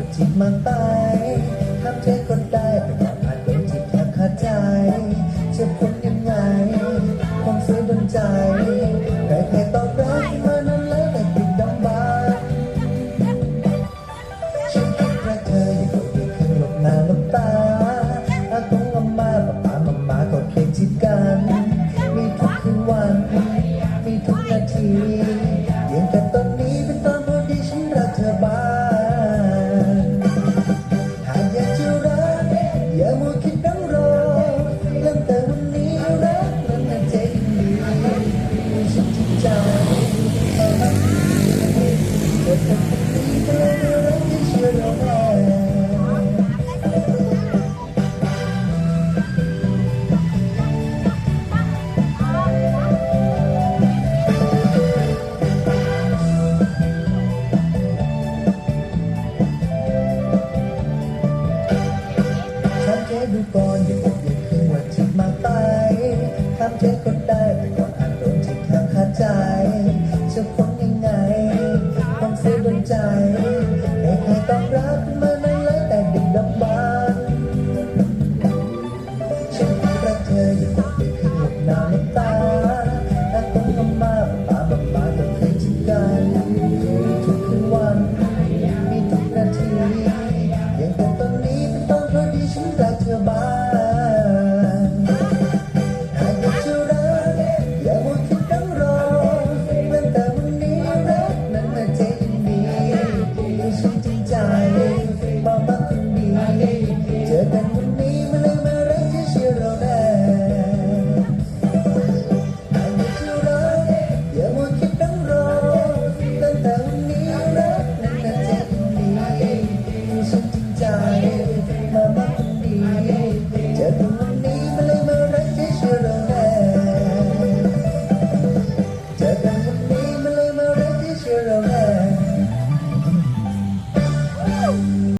มจิตมันตาทำเธอก็ได้แต่อย่าพาเธอจิตเธอขาดใจจะพ้นยังไงความซื้อดนใจแต่แค่ต้องรักมานั้นแล้วแต่ติดดำบานฉันคิดรักเธออยู่าปล่อยไคืนหลบหน้าหลบตาอาตงองมาป้ามามาก็เคยจิตกัน เธอก็ได้ไม่ว่าอารมณ์ที่ข้างคาใจจะฟังยังไงความเสียดวงใจ